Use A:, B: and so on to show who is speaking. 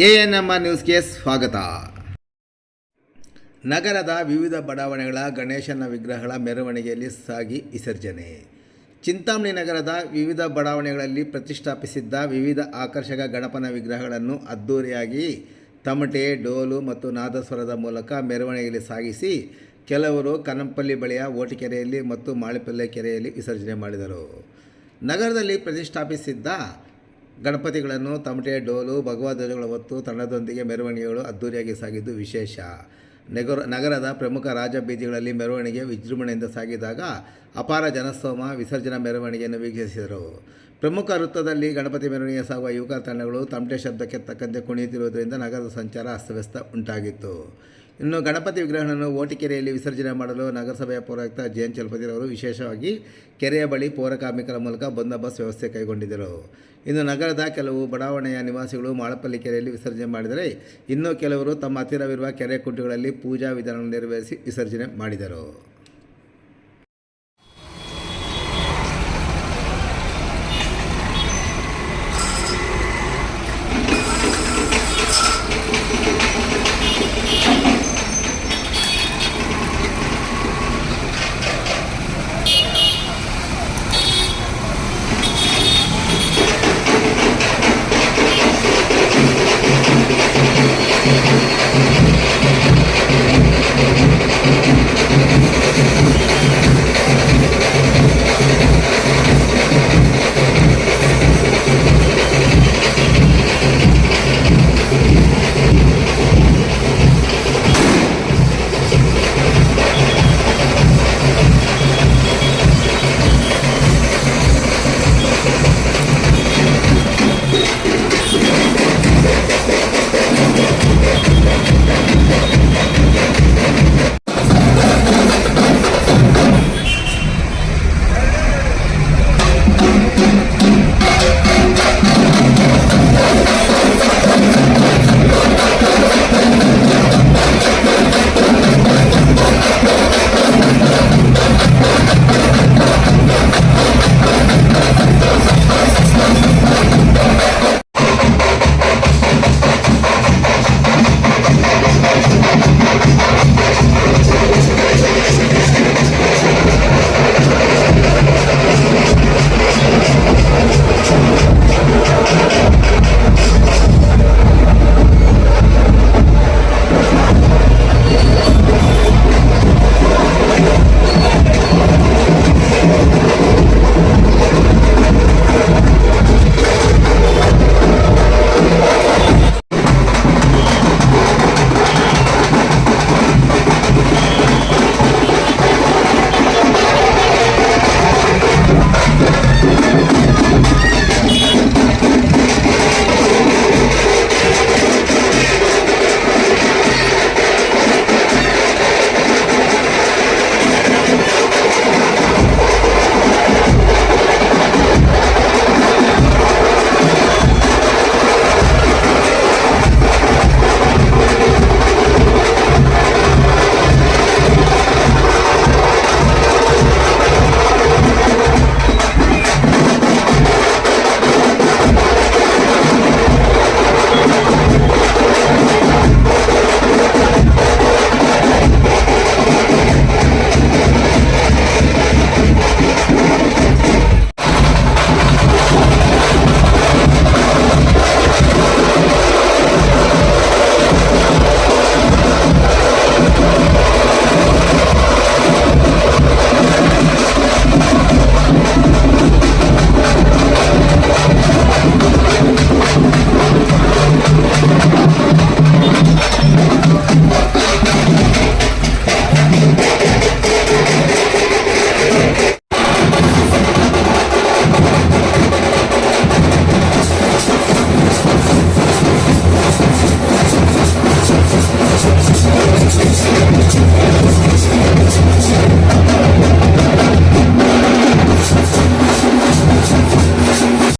A: A N M R ನ್ಯೂಸ್ಗೆ ಸ್ವಾಗತ. ನಗರದ ವಿವಿಧ ಬಡಾವಣೆಗಳ ಗಣೇಶನ ವಿಗ್ರಹಗಳ ಮೆರವಣಿಗೆಯಲ್ಲಿ ಸಾಗಿ ವಿಸರ್ಜನೆ. ಚಿಂತಾಮಣಿ ನಗರದ ವಿವಿಧ ಬಡಾವಣೆಗಳಲ್ಲಿ ಪ್ರತಿಷ್ಠಾಪಿಸಿದ್ದ ವಿವಿಧ ಆಕರ್ಷಕ ಗಣಪನ ವಿಗ್ರಹಗಳನ್ನು ಅದ್ದೂರಿಯಾಗಿ ತಮಟೆ, ಡೋಲು ಮತ್ತು ನಾದಸ್ವರದ ಮೂಲಕ ಮೆರವಣಿಗೆಯಲ್ಲಿ ಸಾಗಿಸಿ ಕೆಲವರು ಕನಂಪಲ್ಲಿ ಬಳಿಯ ಓಟಿಕೆರೆಯಲ್ಲಿ ಮತ್ತು ಮಾಳಿಪಲ್ಲೆ ಕೆರೆಯಲ್ಲಿ ವಿಸರ್ಜನೆ ಮಾಡಿದರು. ನಗರದಲ್ಲಿ ಪ್ರತಿಷ್ಠಾಪಿಸಿದ್ದ ಗಣಪತಿಗಳನ್ನು ತಮಟೆ, ಡೋಲು ಭಗವಧ್ವಜಗಳ ಹೊತ್ತು ತಂಡದೊಂದಿಗೆ ಮೆರವಣಿಗೆಗಳು ಅದ್ದೂರಿಯಾಗಿ ಸಾಗಿದ್ದು ವಿಶೇಷ. ನಗರ, ನಗರದ ಪ್ರಮುಖ ರಾಜಬೀದಿಗಳಲ್ಲಿ ಮೆರವಣಿಗೆ ವಿಜೃಂಭಣೆಯಿಂದ ಸಾಗಿದಾಗ ಅಪಾರ ಜನಸ್ತೋಮ, ವಿಸರ್ಜನಾ ಮೆರವಣಿಗೆಯನ್ನು ವೀಕ್ಷಿಸಿದರು. ಪ್ರಮುಖ ವೃತ್ತದಲ್ಲಿ ಗಣಪತಿ ಮೆರವಣಿಗೆ ಸಾಗುವ ಯುವಕ ತಂಡಗಳು ತಮಟೆ ಶಬ್ದಕ್ಕೆ ತಕ್ಕಂತೆ ಕುಣಿಯುತ್ತಿರುವುದರಿಂದ ನಗರದ ಸಂಚಾರ ಅಸ್ತವ್ಯಸ್ತ ಉಂಟಾಗಿತ್ತು. ಇನ್ನು ಗಣಪತಿ ವಿಗ್ರಹಗಳನ್ನು ಓಟಿಕೆರೆಯಲ್ಲಿ ವಿಸರ್ಜನೆ ಮಾಡಲು ನಗರಸಭೆಯ ಪೌರಾಯುಕ್ತ ಜೆ ಎನ್ ಚಲಪತಿರವರು ವಿಶೇಷವಾಗಿ ಕೆರೆಯ ಬಳಿ ಪೌರ ಕಾರ್ಮಿಕರ ಮೂಲಕ ಬಂದೋಬಸ್ತ್ ವ್ಯವಸ್ಥೆ ಕೈಗೊಂಡಿದ್ದರು. ಇನ್ನು ನಗರದ ಕೆಲವು ಬಡಾವಣೆಯ ನಿವಾಸಿಗಳು ಮಾಳಪಲ್ಲಿ ಕೆರೆಯಲ್ಲಿ ವಿಸರ್ಜನೆ ಮಾಡಿದರೆ ಇನ್ನು ಕೆಲವರು ತಮ್ಮ ಹತ್ತಿರವಿರುವ ಕೆರೆ ಕುಂಟುಗಳಲ್ಲಿ ಪೂಜಾ ವಿಧಾನವನ್ನು ನೆರವೇರಿಸಿ ವಿಸರ್ಜನೆ ಮಾಡಿದರು. Thank you.